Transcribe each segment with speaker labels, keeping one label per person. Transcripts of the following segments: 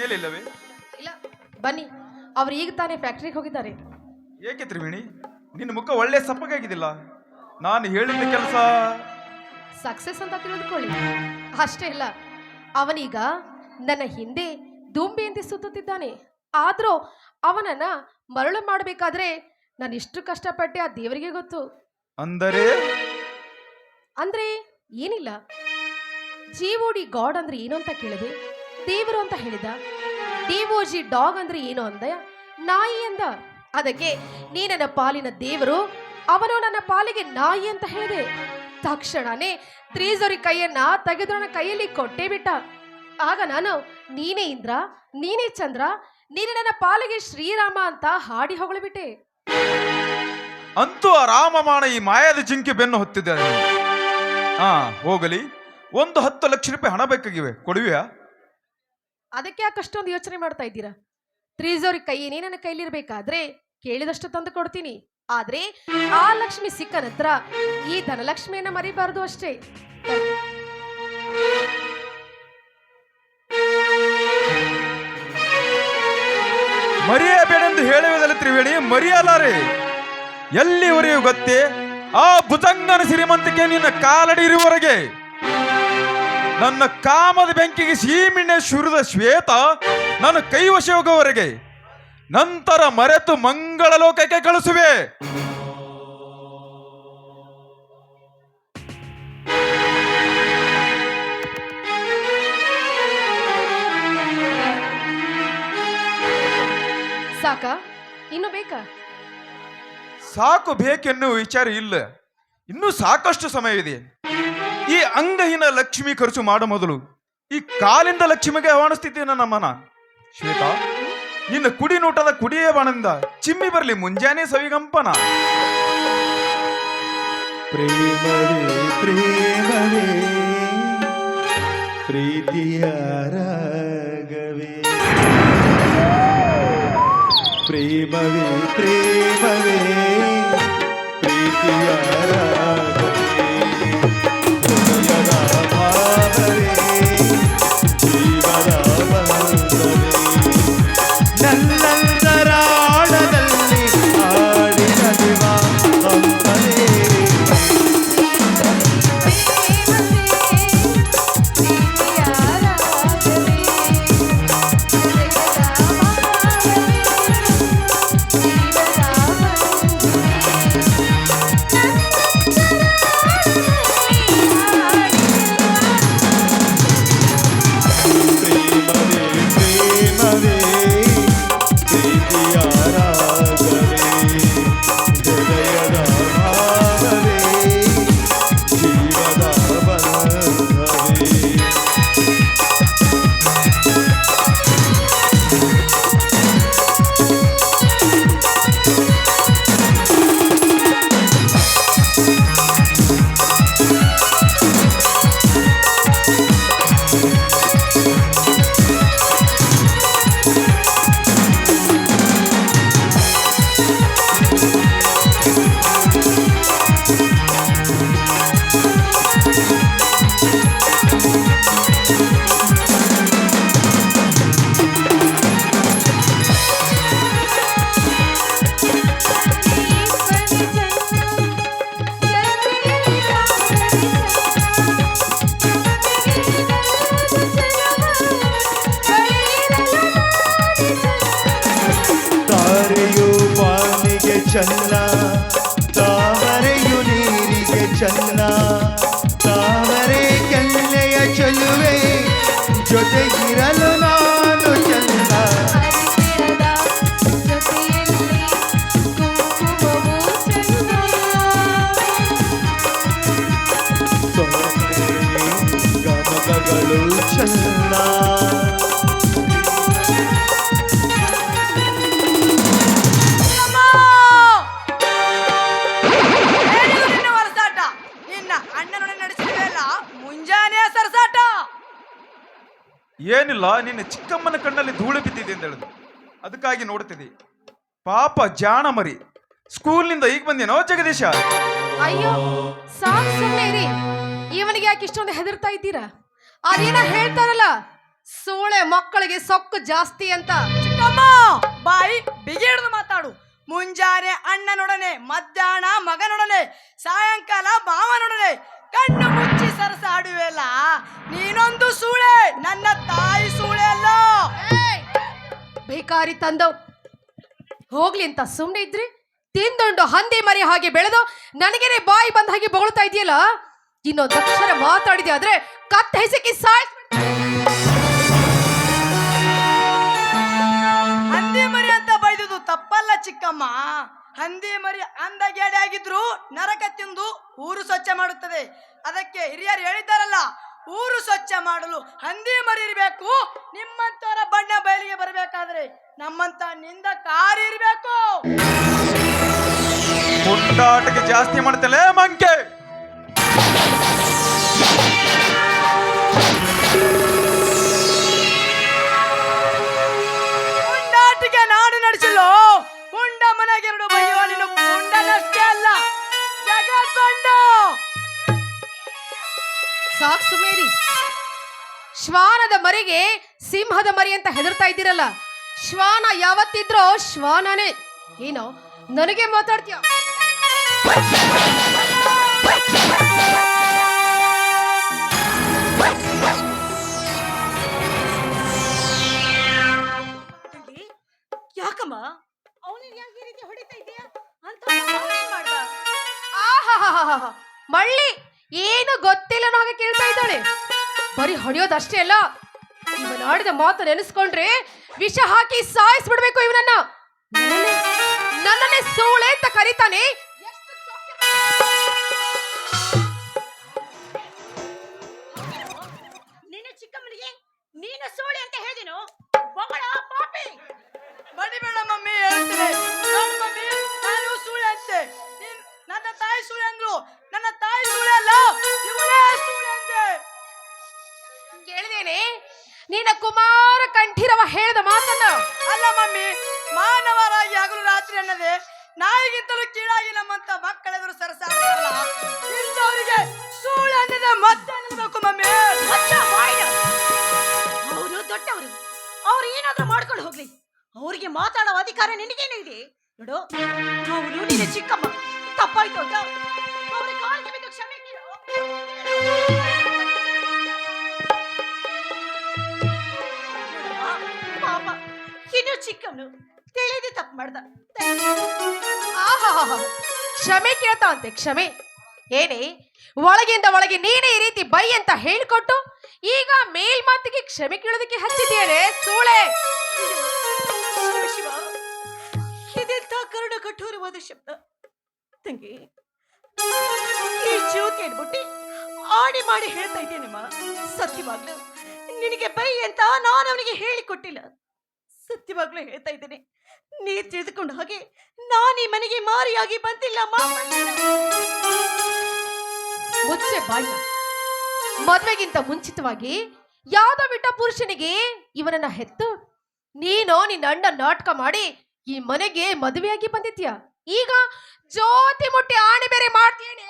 Speaker 1: ಮನೆಯಲ್ಲಿಲ್ಲವೇ?
Speaker 2: ಇಲ್ಲ. ಬನ್ನಿ. ಅವ್ರು ಈಗ ತಾನೇ ಫ್ಯಾಕ್ಟ್ರಿಗೆ ಹೋಗಿದ್ದಾರೆ.
Speaker 1: ಏಕೆ ತ್ರಿವೇಣಿ? ನಿನ್ನ ಮುಖ ಒಳ್ಳೆ ಸಪ್ಪಗಾಗಿದ್ದಿಲ್ಲ. ನಾನು ಹೇಳಿದ ಕೆಲಸ
Speaker 2: ಸಕ್ಸಸ್ ಅಂತ ತಿಳಿದುಕೊಳ್ಳಿ ಅಷ್ಟೇ ಇಲ್ಲ. ಅವನೀಗ ನನ್ನ ಹಿಂದೆ ದುಂಬಿಯಂತೆ ಸುತ್ತುತ್ತಿದ್ದಾನೆ. ಆದರೂ ಅವನನ್ನ ಮರಳು ಮಾಡಬೇಕಾದ್ರೆ ನಾನು ಇಷ್ಟು ಕಷ್ಟಪಟ್ಟೆ ಆ ದೇವರಿಗೆ ಗೊತ್ತು.
Speaker 1: ಅಂದರೆ?
Speaker 2: ಅಂದ್ರೆ ಏನಿಲ್ಲ. ಜೀವೋಡಿ ಗಾಡ್ ಅಂದ್ರೆ ಏನು ಅಂತ ಕೇಳಿದೆ? ದೇವರು ಅಂತ ಹೇಳಿದ? ಡಿಒಜಿ ಡಾಗ್ ಅಂದ್ರೆ ಏನು ಅಂದ? ನಾಯಿ ಅಂದ. ಅದಕ್ಕೆ, ನೀ ನನ್ನ ಪಾಲಿನ ದೇವರು, ಅವನು ನನ್ನ ಪಾಲಿಗೆ ನಾಯಿ ಅಂತ ಹೇಳಿದೆ. ತಕ್ಷಣನೇ ತ್ರೀಜೋರಿ ಕೈಯನ್ನ ತೆಗೆದು ನನ್ನ ಕೈಯಲ್ಲಿ ಕೊಟ್ಟೇ ಬಿಟ್ಟ. ಆಗ ನಾನು, ನೀನೇ ಇಂದ್ರ, ನೀನೇ ಚಂದ್ರ, ನೀನೇ ನನ್ನ ಪಾಲಿಗೆ ಶ್ರೀರಾಮ ಅಂತ ಹಾಡಿ ಹೊಗಳಿಬಿಟ್ಟೆ.
Speaker 1: ಅಂತೂ ಆ ಈ ಮಾಯಾದ ಜಿಂಕೆ ಬೆನ್ನು ಹೊತ್ತಿದ್ದೆ ಹಾ ಹೋಗಲಿ. ಒಂದು ಹತ್ತು ಲಕ್ಷ ರೂಪಾಯಿ ಹಣ ಬೇಕಾಗಿವೆ. ಕೊಡುವೆಯಾ?
Speaker 2: ಅದಕ್ಕೆ ಯಾಕೆ ಅಷ್ಟೊಂದು ಯೋಚನೆ ಮಾಡ್ತಾ ಇದ್ದೀರಾ? ತ್ರೀಜೋರಿ ಕೈಯೇನೇ ನನ್ನ ಕೈಲಿರ್ಬೇಕಾದ್ರೆ ಕೇಳಿದಷ್ಟು ತಂದು ಕೊಡ್ತೀನಿ. ಆದ್ರೆ ಆ ಲಕ್ಷ್ಮಿ ಸಿಕ್ಕ ನಂತರ ಈ ಧನಲಕ್ಷ್ಮಿಯನ್ನ ಮರಿಬಾರದು ಅಷ್ಟೇ.
Speaker 1: ಮರೆಯಬೇಡೆಂದು ಹೇಳುವುದಲ್ಲ ತ್ರಿವೇಣಿ, ಮರೆಯಲಾರೆ. ಎಲ್ಲಿವರೆಯೂ ಗೊತ್ತೇ? ಆ ಭುಜಂಗನ ಸಿರಿಮಂತಿಕೆ ನಿನ್ನ ಕಾಲಡಿ ಇರುವವರೆಗೆ. ನನ್ನ ಕಾಮದ ಬೆಂಕಿಗೆ ಸೀಮೆಣ್ಣೆ ಸುರಿದ ಶ್ವೇತ ನನ್ನ ಕೈವಶ ಹೋಗುವವರೆಗೆ ನಂತರ ಮರೆತು ಮಂಗಳ ಲೋಕಕ್ಕೆ ಕಳಿಸುವೆ.
Speaker 2: ಸಾಕ? ಇನ್ನು ಬೇಕಾ?
Speaker 1: ಸಾಕು ಬೇಕೆನ್ನುವ ವಿಚಾರ ಇಲ್ಲ. ಇನ್ನೂ ಸಾಕಷ್ಟು ಸಮಯವಿದೆ ಈ ಅಂಗಹೀನ ಲಕ್ಷ್ಮಿ ಖರ್ಚು ಮಾಡೋ ಮೊದಲು. ಈ ಕಾಲಿಂದ ಲಕ್ಷ್ಮಿಗೆ ಆಹ್ವಾನಿಸ್ತಿದ್ದೆ ನಮ್ಮನ. ಮನ ಶ್ವೇತಾ, ನಿನ್ನ ಕುಡಿ ನೋಟದ ಕುಡಿಯೇ ಬಾಣದಿಂದ ಚಿಮ್ಮಿ ಬರಲಿ ಮುಂಜಾನೆ ಸವಿಗಂಪನ.
Speaker 3: ಪ್ರೇಮವೇ ಪ್ರೇಮವೇ, ಪ್ರೀತಿಯ ರಾಗವೇ. ಪ್ರೇಮವೇ ಪ್ರೇಮವೇ, ಪ್ರೀತಿಯ ರಾಗವೇ.
Speaker 4: जन्नत
Speaker 1: ಏನಿಲ್ಲ, ನಿನ್ನ ಚಿಕ್ಕಮ್ಮನ ಕಣ್ಣಲ್ಲಿ ಧೂಳು ಬಿದ್ದಿದೆ ಅಂತ ಹೇಳಿದ್ರು. ಅದಕ್ಕಾಗಿ ನೋಡ್ತಿದ್ದಿ. ಪಾಪ ಜಾಣ ಮರಿ. ಸ್ಕೂಲ್ನಿಂದ ಈಗ ಬಂದೇನೋ ಜಗದೀಶ?
Speaker 2: ಅಯ್ಯೋ, ಸಾಕು ಸುಮ್ಮನೆ ಇವನಿಗೆ ಯಾಕೆ ಇಷ್ಟೊಂದು ಹೆದರ್ತಾ ಇದ್ದೀರಾ? ಅದೇನ ಹೇಳ್ತಾರಲ್ಲ, ಸೋಳೆ ಮಕ್ಕಳಿಗೆ ಸೊಕ್ಕು ಜಾಸ್ತಿ ಅಂತ.
Speaker 4: ಚಿಕ್ಕಮ್ಮ, ಬಾಯಿ ಬಿಗಿ ಹಿಡಿದು ಮಾತಾಡು. ಮುಂಜಾನೆ ಅಣ್ಣನೊಡನೆ, ಮಧ್ಯಾಹ್ನ ಮಗನೊಡನೆ, ಸಾಯಂಕಾಲ ಭಾವನೊಡನೆ ಕಣ್ಣು ಮುಚ್ಚಿ ಸರಸಾಡುವೆಲ್ಲ ನೀನೊಂದು ಸೂಳೆ ನನ್ನ ತಾಯಿ ಸೂಳೆ ಅಲ್ಲ!
Speaker 2: ಬೇಕಾರಿ ತಂದವ್ ಹೋಗ್ಲಿ ಅಂತ ಸುಮ್ಮನೆ ಇದ್ರಿ? ತಿಂದೊಂಡು ಹಂದಿ ಮರಿ ಹಾಗೆ ಬೆಳೆದು ನನಗೇನೆ ಬಾಯಿ ಬಂದ ಹಾಗೆ ಬೊಗಳ್ತಾ ಇದೆಯಲ್ಲ? ಇನ್ನೊಂದು ಅಕ್ಷರ ಮಾತಾಡಿದೆ ಆದ್ರೆ ಕತ್ತ ಹೆಸಕಿ ಸಾಯ್
Speaker 4: ಮರಿ ಆಗಿದ್ರು ನರಕ ತಿಂದು ಊರು ಸ್ವಚ್ಛ ಮಾಡುತ್ತದೆ. ಅದಕ್ಕೆ ಹಿರಿಯರು ಹೇಳಿದ್ದಾರಲ್ಲ, ಊರು ಸ್ವಚ್ಛ ಮಾಡಲು ಹಂದಿ ಮರಿ ಇರಬೇಕು ನಿಮ್ಮಂತವರ ಬಣ್ಣ ಬಯಲಿಗೆ ಬರಬೇಕಾದ್ರೆ ನಮ್ಮಂತ ನಿಂದ ಕಾರಿ ಇರಬೇಕು.
Speaker 1: ಪುಂಡಾಟಕ್ಕೆ ಜಾಸ್ತಿ ಮಾಡ್ತಲೇ ಮಂಕೆ.
Speaker 2: ಶ್ವಾನದ ಮರಿಗೆ ಸಿಂಹದ ಮರಿ ಅಂತ ಹೆದರ್ತಾ ಇದ್ದೀರಲ್ಲ? ಶ್ವಾನ ಯಾವತ್ತಿದ್ರೋ ಶ್ವಾನನೇ. ಏನೋ ನನಗೆ ಮಾತಾಡ್ತೀಯ? ಬರೀ ಹೊಡೆಯೋದಷ್ಟೇ ಅಲ್ಲ ಇವನ್ ಆಡಿದ ಮಾತು ನೆನೆಸ್ಕೊಂಡ್ರೆ ವಿಷ ಹಾಕಿ ಸಾಯಿಸ್ಬಿಡ್ಬೇಕು ಇವನನ್ನ. ನನ್ನನ್ನೇ ಸೋಳೆ ಸೂಳೆ ಅಂತ ಕರೀತಾನೆ. ಎಷ್ಟು ಸೌಖ್ಯ-
Speaker 5: ನಿನ್ನ ಚಿಕ್ಕಮ್ಮನಿಗೆ ನೀನು ಸೂಳೆ ಅಂತ ಹೇಳಿದೆನು? ಬಹಳ ಪಾಪಿ.
Speaker 4: ಬಡಿಬೇಡ ಮಮ್ಮಿ ಹೇಳ್ತೇನೆ. ನೋಡು ಮಮ್ಮಿ ನಾನು ಸುಳ್ಳು ಅಂತೆ. ನೀನ್- ನನ್ನ ತಾಯಿ ಸೂಳೆ ಅಂದ್ರು. ನನ್ನ ತಾಯಿ ಸೂಳೆ ಅಲ್ಲ.
Speaker 2: ಕೇಳಿದೇನೆ ನಿನ್ನ ಕುಮಾರ ಕಂಠೀರವ ಹೇಳಿದ ಮಾತನ್ನ.
Speaker 4: ಅಲ್ಲ ಮಮ್ಮಿ ಮಾನವರಾಗಿ ಹಗಲು ರಾತ್ರಿ ಅನ್ನದೆ ನಾಯಿಗಿಂತಲೂ ಕೀಳಾಗಿ ನಮ್ಮಂತ ಮಕ್ಕಳೆದುರು ಸರಸಾಡ್ತಾರಲ್ಲ ಇಂಥವರಿಗೆ ಸುಳ್ಳು ಅನ್ನದ ಮತ್ತೆ ಅನ್ನಬೇಕು ಮಮ್ಮಿ.
Speaker 5: ಅವರು ದೊಡ್ಡವರು ಅವ್ರು ಏನಾದ್ರೂ ಮಾಡ್ಕೊಂಡು ಹೋಗ್ಲಿ. ಅವ್ರಿಗೆ ಮಾತಾಡೋ ಅಧಿಕಾರ ನಿನಗೇನು ಇದೆ ನೋಡು ಅವರು ನಿನ್ನ ಚಿಕ್ಕಮ್ಮ ತಪ್ಪಾಯ್ತು ಅಂತ. ಚಿಕ್ಕವನು ತಿಳಿದು ತಪ್ಪು ಮಾಡ್ದ.
Speaker 2: ಕ್ಷಮೆ ಕೇಳ್ತಾ ಅಂತೆ ಕ್ಷಮೆ. ಏನೇ, ಒಳಗಿಂದ ಒಳಗೆ ನೀನೇ ಈ ರೀತಿ ಬೈ ಅಂತ ಹೇಳಿಕೊಟ್ಟು ಈಗ ಮೇಲ್ಮಾತಿಗೆ ಕ್ಷಮೆ ಕೇಳೋದಕ್ಕೆ ಹಚ್ಚಿದ್ದೇನೆ ಸೂಳೆ.
Speaker 5: ಶಿವ ಇದೆಂಥ ಕರುಣ ಕಠೋರವಾದ ಶಬ್ದ. ತಂಗಿ, ಈ ಜೀವ ಕೇಳ್ಬಿಟ್ಟು ಆಡಿ ಮಾಡಿ ಹೇಳ್ತಾ ಇದ್ದೇನಮ್ಮ. ಸತ್ಯವಾಗ್ಲು ನಿನಗೆ ಬೈ ಅಂತ ನಾನು ಅವನಿಗೆ ಹೇಳಿಕೊಟ್ಟಿಲ್ಲ. ಸತ್ಯವಾಗ್ಲೂ ಹೇಳ್ತಾ ಇದ್ದೇನೆ. ನೀ ತಿಳಿದುಕೊಂಡ ಹಾಗೆ ನಾನು ಈ ಮನೆಗೆ ಮಾರಿಯಾಗಿ ಬಂದಿಲ್ಲ
Speaker 2: ಬಾಯ್ನ ಮದ್ವೆಗಿಂತ ಮುಂಚಿತವಾಗಿ ಯಾವ್ದೋ ಬಿಟ್ಟ ಪುರುಷನಿಗೆ ಇವನನ್ನ ಹೆತ್ತು? ನೀನು ನಿನ್ನ ಅಣ್ಣ ನಾಟಕ ಮಾಡಿ ಈ ಮನೆಗೆ ಮದುವೆಯಾಗಿ ಬಂದಿದ್ಯಾ ಈಗ ಜ್ಯೋತಿ ಮುಟ್ಟಿ ಆಣೆ ಬೇರೆ ಮಾಡ್ತೀನಿ.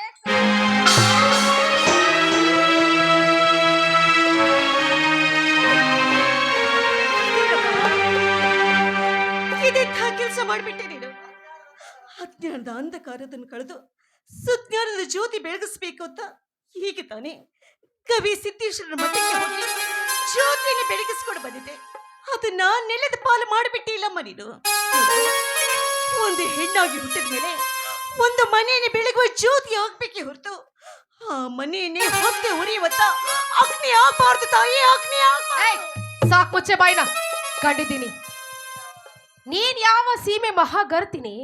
Speaker 5: ಇದೆಂಥ ಕೆಲಸ ಮಾಡಿಬಿಟ್ಟೆ ನೀನು? ಅಜ್ಞಾನದ ಅಂಧಕಾರದನ್ನು ಕಳೆದು ಸುಜ್ಞಾನದ ಜ್ಯೋತಿ ಬೆಳಗಿಸ್ಬೇಕು ಅಂತ ಹೀಗೆ ತಾನೇ ಕವಿ ಸಿದ್ದೇಶ್ವರನ ಮಠಕ್ಕೆ ಹೋಗಿ ಜ್ಯೋತಿಯನ್ನು ಬೆಳಗಿಸ್ಕೊಂಡು ಬಂದಿದೆ ಅದನ್ನ ನೆಲದ ಪಾಲು ಮಾಡಿಬಿಟ್ಟಿಲ್ಲಮ್ಮ ನೀನು. ಒಂದು ಹೆಣ್ಣಾಗಿ ಹುಟ್ಟಿದ ಮೇಲೆ ಒಂದು ಮನೆಯನ್ನು ಬೆಳಗುವ ಜ್ಯೋತಿ ಆಗ್ಬೇಕೆ ಹೊರತು ಆ ಮನೆಯನ್ನೇ ಹೊತ್ತೆ ಉರಿಯುವಂತ ಅಗ್ನಿ ಆಗಬಾರ್ದು ತಾಯಿ, ಅಗ್ನಿ
Speaker 2: ಸಾಕ್ ಮುಚ್ಚೆ ಬಾಯ್ನ. ಕಂಡಿದ್ದೀನಿ. ನೀನ್ ಯಾವ ಸೀಮೆ ಮಹಾಗರ್ತಿನಿ?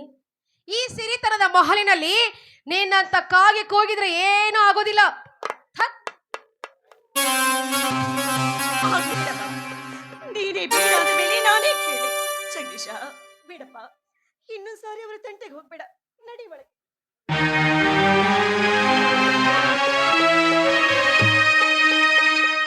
Speaker 2: ಈ ಸಿರಿತನದ ಮಹಲಿನಲ್ಲಿ ನಿನ್ನಂತ ಕಾಗೆ ಕೂಗಿದ್ರೆ ಏನೂ ಆಗೋದಿಲ್ಲ.
Speaker 5: ನೀನೇ ಬೇಡ ಮೇಲೆ ನಾನೇ ಕೇಳಿ. ಜಗದೀಶ, ಬೇಡಪ್ಪ. ಇನ್ನೊಂದ್ ಸಾರಿ ಅವರ ತಂಟೆಗೆ ಹೋಗ್ಬೇಡ. ನಡಿ ಒಳಗೆ.